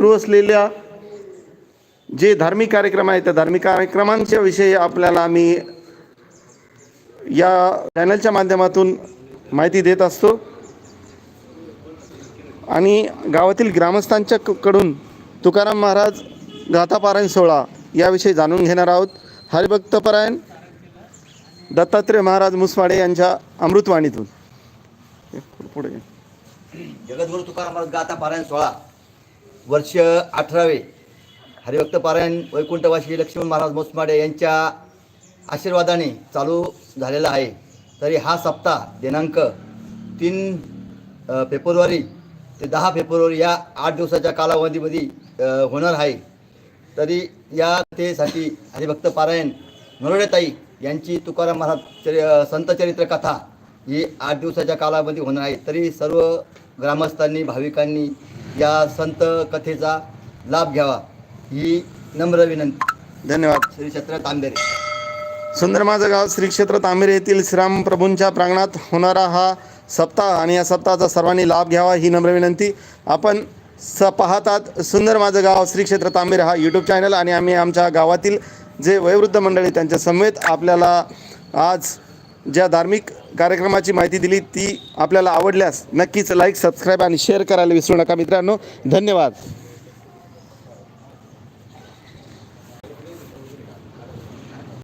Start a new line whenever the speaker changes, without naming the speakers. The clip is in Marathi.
सुरू असलेल्या जे धार्मिक कार्यक्रम आहेत त्या धार्मिक कार्यक्रमांच्या विषयी आपल्याला आम्ही या चॅनलच्या माध्यमातून माहिती देत असतो. आणि गावातील ग्रामस्थांच्या कडून तुकाराम महाराज गाथापारायण सोहळा याविषयी जाणून घेणार आहोत. हरिभक्तपरायण दत्तात्रय महाराज मुसवाडे यांच्या अमृतवाणीतून. पुढे
जगद्गुरु तुकाराम महाराज गाथापारायण सोहळा. वर्ष अठरावे हरिभक्त पारायण वैकुंठवासी लक्ष्मण महाराज मोसमाडे यांच्या आशीर्वादाने चालू झालेला आहे. तरी हा सप्ताह दिनांक तीन फेब्रुवारी ते दहा फेब्रुवारी या आठ दिवसाच्या कालावधीमध्ये होणार आहे. तरी या कथेसाठी हरिभक्त पारायण नरोडेताई यांची तुकाराम महाराज चरि संतचरित्र कथा ही आठ दिवसाच्या कालावधी होणार आहे. तरी सर्व ग्रामस्थांनी भाविकांनी या संत कथेचा लाभ घ्यावा ही नम्र विनंती.
धन्यवाद.
श्री छत्र तांबेरे.
सुंदर माझं गाव श्री क्षेत्र तांबेरे येथील श्रीराम प्रभूंच्या प्रांगणात होणारा हा सप्ताह आणि या सप्ताहाचा सर्वांनी लाभ घ्यावा ही नम्र विनंती. आपण स पाहतात सुंदर माझं गाव श्री क्षेत्र तांबेरे हा यूट्यूब चॅनल आणि आम्ही आमच्या गावातील जे वयोवृद्ध मंडळी त्यांच्या समेत आपल्याला आज ज्या धार्मिक कार्यक्रमाची माहिती दिली ती आपल्याला आवडल्यास नक्कीच लाईक सबस्क्राईब आणि शेअर करायला विसरू नका मित्रांनो. धन्यवाद.